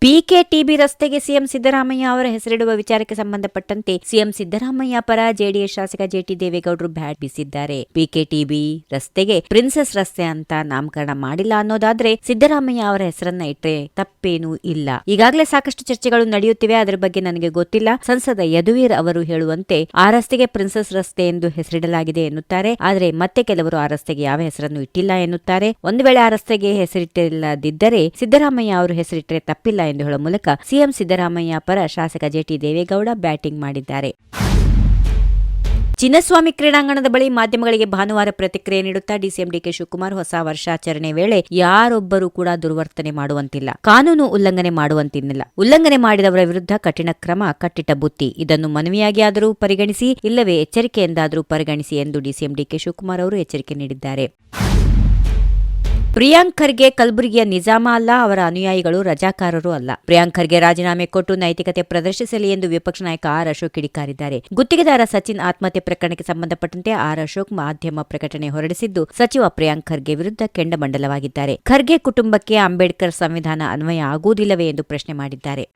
ಪಿಕೆಟಿಬಿ ರಸ್ತೆಗೆ ಸಿಎಂ ಸಿದ್ದರಾಮಯ್ಯ ಅವರ ಹೆಸರಿಡುವ ವಿಚಾರಕ್ಕೆ ಸಂಬಂಧಪಟ್ಟಂತೆ ಸಿಎಂ ಸಿದ್ದರಾಮಯ್ಯ ಪರ ಜೆಡಿಎಸ್ ಶಾಸಕ ಜೆಟಿ ದೇವೇಗೌಡರು ಬ್ಯಾಟ್ ಬೀಸಿದ್ದಾರೆ ಪಿಕೆಟಿಬಿ ರಸ್ತೆಗೆ ಪ್ರಿನ್ಸೆಸ್ ರಸ್ತೆ ಅಂತ ನಾಮಕರಣ ಮಾಡಿಲ್ಲ ಅನ್ನೋದಾದ್ರೆ ಸಿದ್ದರಾಮಯ್ಯ ಅವರ ಹೆಸರನ್ನ ಇಟ್ರೆ ತಪ್ಪೇನೂ ಇಲ್ಲ. ಈಗಾಗಲೇ ಸಾಕಷ್ಟು ಚರ್ಚೆಗಳು ನಡೆಯುತ್ತಿವೆ, ಅದರ ಬಗ್ಗೆ ನನಗೆ ಗೊತ್ತಿಲ್ಲ. ಸಂಸದ ಯದುವೀರ್ ಅವರು ಹೇಳುವಂತೆ ಆ ರಸ್ತೆಗೆ ಪ್ರಿನ್ಸೆಸ್ ರಸ್ತೆ ಎಂದು ಹೆಸರಿಡಲಾಗಿದೆ ಎನ್ನುತ್ತಾರೆ. ಆದರೆ ಮತ್ತೆ ಕೆಲವರು ಆ ರಸ್ತೆಗೆ ಯಾವ ಹೆಸರನ್ನು ಇಟ್ಟಿಲ್ಲ ಎನ್ನುತ್ತಾರೆ. ಒಂದು ವೇಳೆ ಆ ರಸ್ತೆಗೆ ಹೆಸರಿಟ್ಟಿಲ್ಲದಿದ್ದರೆ ಸಿದ್ದರಾಮಯ್ಯ ಅವರು ಹೆಸರಿಟ್ಟರೆ ತಪ್ಪಿಲ್ಲ ಎಂದು ಹೇಳುವ ಮೂಲಕ ಸಿಎಂ ಸಿದ್ದರಾಮಯ್ಯ ಪರ ಶಾಸಕ ಜೆಟಿ ದೇವೇಗೌಡ ಬ್ಯಾಟಿಂಗ್ ಮಾಡಿದ್ದಾರೆ. ಚಿನ್ನಸ್ವಾಮಿ ಕ್ರೀಡಾಂಗಣದ ಬಳಿ ಮಾಧ್ಯಮಗಳಿಗೆ ಭಾನುವಾರ ಪ್ರತಿಕ್ರಿಯೆ ನೀಡುತ್ತಾ ಡಿಸಿಎಂ ಡಿಕೆ ಶಿವಕುಮಾರ್ ಹೊಸ ವರ್ಷಾಚರಣೆ ವೇಳೆ ಯಾರೊಬ್ಬರೂ ಕೂಡ ದುರ್ವರ್ತನೆ ಮಾಡುವಂತಿಲ್ಲ. ಕಾನೂನು ಉಲ್ಲಂಘನೆ ಮಾಡುವಂತಿಲ್ಲ. ಉಲ್ಲಂಘನೆ ಮಾಡಿದವರ ವಿರುದ್ಧ ಕಠಿಣ ಕ್ರಮ ಕಟ್ಟಿಟ್ಟ ಬುತ್ತಿ. ಇದನ್ನು ಮನವಿಯಾಗಿ ಆದರೂ ಪರಿಗಣಿಸಿ, ಇಲ್ಲವೇ ಎಚ್ಚರಿಕೆಯಿಂದಾದರೂ ಪರಿಗಣಿಸಿ ಎಂದು ಡಿಸಿಎಂ ಡಿಕೆ ಶಿವಕುಮಾರ್ ಅವರು ಎಚ್ಚರಿಕೆ ನೀಡಿದ್ದಾರೆ. ಪ್ರಿಯಾಂಕ್ ಖರ್ಗೆ ಕಲಬುರಗಿಯ ನಿಜಾಮ ಅಲ್ಲ, ಅವರ ಅನುಯಾಯಿಗಳು ರಜಾಕಾರರು ಅಲ್ಲ. ಪ್ರಿಯಾಂಕರ್ಗೆ ರಾಜೀನಾಮೆ ಕೊಟ್ಟು ನೈತಿಕತೆ ಪ್ರದರ್ಶಿಸಲಿ ಎಂದು ವಿಪಕ್ಷ ನಾಯಕ ಆರ್ ಅಶೋಕ್ ಕಿಡಿಕಾರಿದ್ದಾರೆ. ಗುತ್ತಿಗೆದಾರ ಸಚಿನ್ ಆತ್ಮಹತ್ಯೆ ಪ್ರಕರಣಕ್ಕೆ ಸಂಬಂಧಪಟ್ಟಂತೆ ಆರ್ ಅಶೋಕ್ ಮಾಧ್ಯಮ ಪ್ರಕಟಣೆ ಹೊರಡಿಸಿದ್ದು, ಸಚಿವ ಪ್ರಿಯಾಂಕರ್ಗೆ ವಿರುದ್ಧ ಕೆಂಡಮಂಡಲವಾಗಿದ್ದಾರೆ. ಖರ್ಗೆ ಕುಟುಂಬಕ್ಕೆ ಅಂಬೇಡ್ಕರ್ ಸಂವಿಧಾನ ಅನ್ವಯ ಆಗುವುದಿಲ್ಲವೇ ಎಂದು ಪ್ರಶ್ನೆ ಮಾಡಿದ್ದಾರೆ.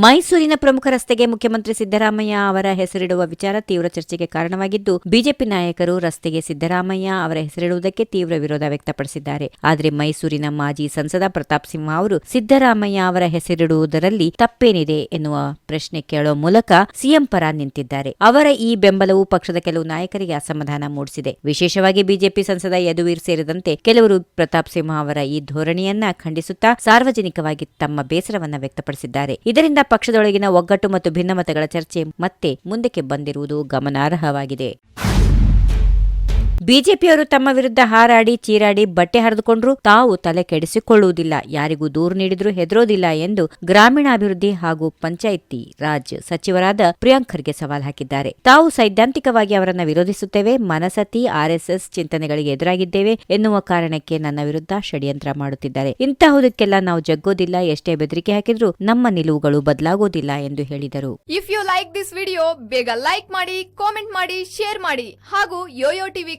ಮೈಸೂರಿನ ಪ್ರಮುಖ ರಸ್ತೆಗೆ ಮುಖ್ಯಮಂತ್ರಿ ಸಿದ್ದರಾಮಯ್ಯ ಅವರ ಹೆಸರಿಡುವ ವಿಚಾರ ತೀವ್ರ ಚರ್ಚೆಗೆ ಕಾರಣವಾಗಿದ್ದು, ಬಿಜೆಪಿ ನಾಯಕರು ರಸ್ತೆಗೆ ಸಿದ್ದರಾಮಯ್ಯ ಅವರ ಹೆಸರಿಡುವುದಕ್ಕೆ ತೀವ್ರ ವಿರೋಧ ವ್ಯಕ್ತಪಡಿಸಿದ್ದಾರೆ. ಆದರೆ ಮೈಸೂರಿನ ಮಾಜಿ ಸಂಸದ ಪ್ರತಾಪ್ ಸಿಂಹ ಅವರು ಸಿದ್ದರಾಮಯ್ಯ ಅವರ ಹೆಸರಿಡುವುದರಲ್ಲಿ ತಪ್ಪೇನಿದೆ ಎನ್ನುವ ಪ್ರಶ್ನೆ ಕೇಳುವ ಮೂಲಕ ಸಿಎಂ ಪರ ನಿಂತಿದ್ದಾರೆ. ಅವರ ಈ ಬೆಂಬಲವು ಪಕ್ಷದ ಕೆಲವು ನಾಯಕರಿಗೆ ಅಸಮಾಧಾನ ಮೂಡಿಸಿದೆ. ವಿಶೇಷವಾಗಿ ಬಿಜೆಪಿ ಸಂಸದ ಯದುವೀರ್ ಸೇರಿದಂತೆ ಕೆಲವರು ಪ್ರತಾಪ್ ಸಿಂಹ ಅವರ ಈ ಧೋರಣೆಯನ್ನ ಖಂಡಿಸುತ್ತಾ ಸಾರ್ವಜನಿಕವಾಗಿ ತಮ್ಮ ಬೇಸರವನ್ನ ವ್ಯಕ್ತಪಡಿಸಿದ್ದಾರೆ. ಇದರಿಂದ ಪಕ್ಷದೊಳಗಿನ ಒಗ್ಗಟ್ಟು ಮತ್ತು ಭಿನ್ನಮತಗಳ ಚರ್ಚೆ ಮತ್ತೆ ಮುಂದಕ್ಕೆ ಬಂದಿರುವುದು ಗಮನಾರ್ಹವಾಗಿದೆ. ಬಿಜೆಪಿಯವರು ತಮ್ಮ ವಿರುದ್ಧ ಹಾರಾಡಿ, ಚೀರಾಡಿ ಬಟ್ಟೆ ಹರಿದುಕೊಂಡ್ರೂ ತಾವು ತಲೆ ಕೆಡಿಸಿಕೊಳ್ಳುವುದಿಲ್ಲ. ಯಾರಿಗೂ ದೂರು ನೀಡಿದರೂ ಹೆದರೋದಿಲ್ಲ ಎಂದು ಗ್ರಾಮೀಣಾಭಿವೃದ್ಧಿ ಹಾಗೂ ಪಂಚಾಯಿತಿ ರಾಜ್ ಸಚಿವರಾದ ಪ್ರಿಯಾಂಕ್ ಖರ್ಗೆ ಸವಾಲ್ ಹಾಕಿದ್ದಾರೆ. ತಾವು ಸೈದ್ಧಾಂತಿಕವಾಗಿ ಅವರನ್ನ ವಿರೋಧಿಸುತ್ತೇವೆ, ಮನಸತಿ ಆರ್ಎಸ್ಎಸ್ ಚಿಂತನೆಗಳಿಗೆ ಎದುರಾಗಿದ್ದೇವೆ ಎನ್ನುವ ಕಾರಣಕ್ಕೆ ನನ್ನ ವಿರುದ್ಧ ಷಡ್ಯಂತ್ರ ಮಾಡುತ್ತಿದ್ದಾರೆ. ಇಂತಹುದಕ್ಕೆಲ್ಲ ನಾವು ಜಗ್ಗೋದಿಲ್ಲ, ಎಷ್ಟೇ ಬೆದರಿಕೆ ಹಾಕಿದ್ರೂ ನಮ್ಮ ನಿಲುವುಗಳು ಬದಲಾಗೋದಿಲ್ಲ ಎಂದು ಹೇಳಿದರು. If you like this video ಬೇಗ ಲೈಕ್ ಮಾಡಿ ಕಾಮೆಂಟ್ ಮಾಡಿ ಶೇರ್ ಮಾಡಿ ಹಾಗೂ ಯೋಯೋ ಟಿವಿ